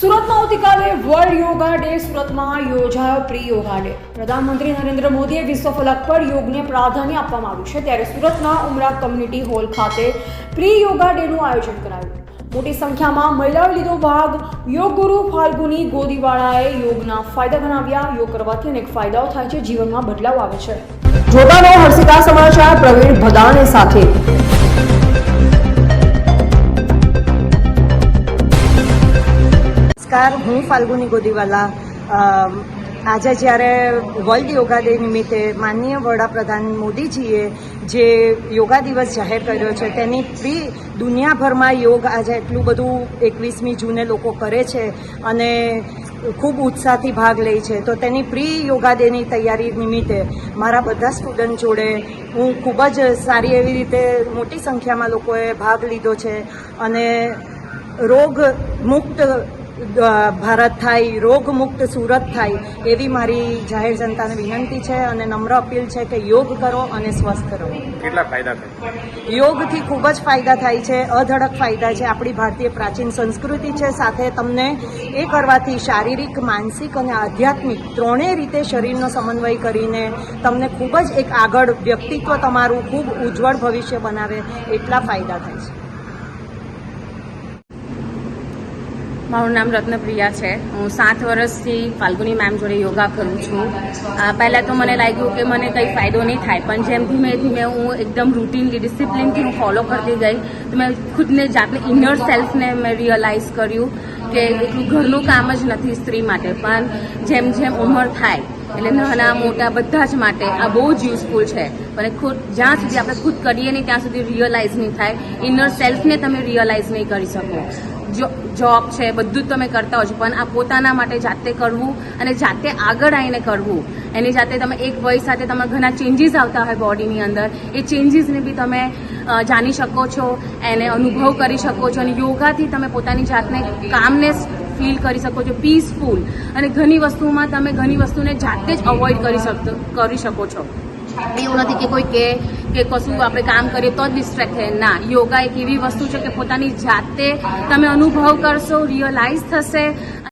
સુરતમાં આવતીકાલે world yoga day, સુરતમાં યોજાયો પ્રી યોગા ડે. પ્રધાનમંત્રી નરેન્દ્ર મોદીએ વિશ્વ ફલક પર યોગને પ્રાધાન્ય આપવામાં આવ્યું છે. ત્યારે સુરતના ઉમરા કમ્યુનિટી હોલ ખાતે પ્રી યોગા ડેનું આયોજન કરાયું. મોટી સંખ્યામાં મહિલાઓએ લીધો ભાગ. યોગ ગુરુ ફાલ્ગુની ગોદીવાળાએ યોગના ફાયદા ગણાવ્યા. યોગ કરવાથી અનેક ફાયદાઓ થાય છે. જીવનમાં બદલાવ આવે છે. જોતાનો હર્ષિતા સમાચાર પ્રવીણ ભદાને સાથે. નમસ્કાર. હું ફાલ્ગુની ગોદીવાલા. આજે જ્યારે વર્લ્ડ યોગા ડે નિમિત્તે માનનીય વડાપ્રધાન મોદીજીએ જે યોગા દિવસ જાહેર કર્યો છે, તેની પ્રી દુનિયાભરમાં યોગ આજે એટલું બધું એકવીસમી જૂને લોકો કરે છે અને ખૂબ ઉત્સાહથી ભાગ લે છે. તો તેની પ્રી યોગા ડેની તૈયારી નિમિત્તે મારા બધા સ્ટુડન્ટ જોડે હું ખૂબ જ સારી એવી રીતે મોટી સંખ્યામાં લોકોએ ભાગ લીધો છે અને રોગ મુક્ત ભારત થાય રોગ મુક્ત સુરત થાય એવી મારી જાહેર જનતાને વિનંતી છે અને નમ્ર અપીલ છે કે યોગ કરો અને સ્વસ્થ રહો. કેટલા ફાયદા થાય? યોગથી ખૂબ જ ફાયદા થાય છે અધડક ફાયદા છે આપણી ભારતીય પ્રાચીન સંસ્કૃતિ છે. સાથે તમને એ કરવાથી શારીરિક માનસિક અને આધ્યાત્મિક ત્રણેય રીતે શરીરનો સમન્વય કરીને તમને ખૂબ જ એક આગળ વ્યક્તિત્વ તમારું ખૂબ ઉજ્જવળ ભવિષ્ય બનાવે એટલા ફાયદા થાય છે. મારું નામ રત્નપ્રિયા છે. હું સાત વર્ષથી ફાલ્ગુની મેમ જોડે યોગા કરું છું. પહેલાં તો મને લાગ્યું કે મને કંઈ ફાયદો નહીં થાય, પણ જેમ ધીમે ધીમે હું એકદમ રૂટીનલી ડિસિપ્લિનથી હું ફોલો કરતી ગઈ. તો મેં ખુદને જાતને ઇનર સેલ્ફને મેં રિયલાઇઝ કર્યું કે એટલું ઘરનું કામ જ નથી સ્ત્રી માટે, પણ જેમ જેમ ઉંમર થાય, એટલે નાના મોટા બધા જ માટે આ બહુ જ યુઝફુલ છે. પણ ખુદ જ્યાં સુધી આપણે ખુદ કરીએ નહીં, ત્યાં સુધી રિયલાઇઝ નહીં થાય. ઇનર સેલ્ફને તમે રિયલાઇઝ નહીં કરી શકો. જોબ છે, બધું જ તમે કરતા હો છો, પણ આ પોતાના માટે જાતે કરવું અને જાતે આગળ આવીને કરવું, એની જાતે તમે એક વય સાથે તમારા ઘણા ચેન્જીસ આવતા હોય બોડીની અંદર, એ ચેન્જીસને બી તમે જાણી શકો છો, એને અનુભવ કરી શકો છો, અને યોગાથી તમે પોતાની જાતને કામનેસ ફીલ કરી શકો છો પીસફુલ અને ઘણી વસ્તુમાં તમે ઘણી વસ્તુને જાતે જ અવોઇડ કરી શકતો કરી શકો છો. એવું નથી કે કોઈ કે કે કશું આપણે કામ કરીએ તો જ ડિસ્ટ્રેક્ટ થાય ના, યોગા એક એવી વસ્તુ છે કે પોતાની જાતે તમે અનુભવ કરશો રિયલાઇઝ થશે.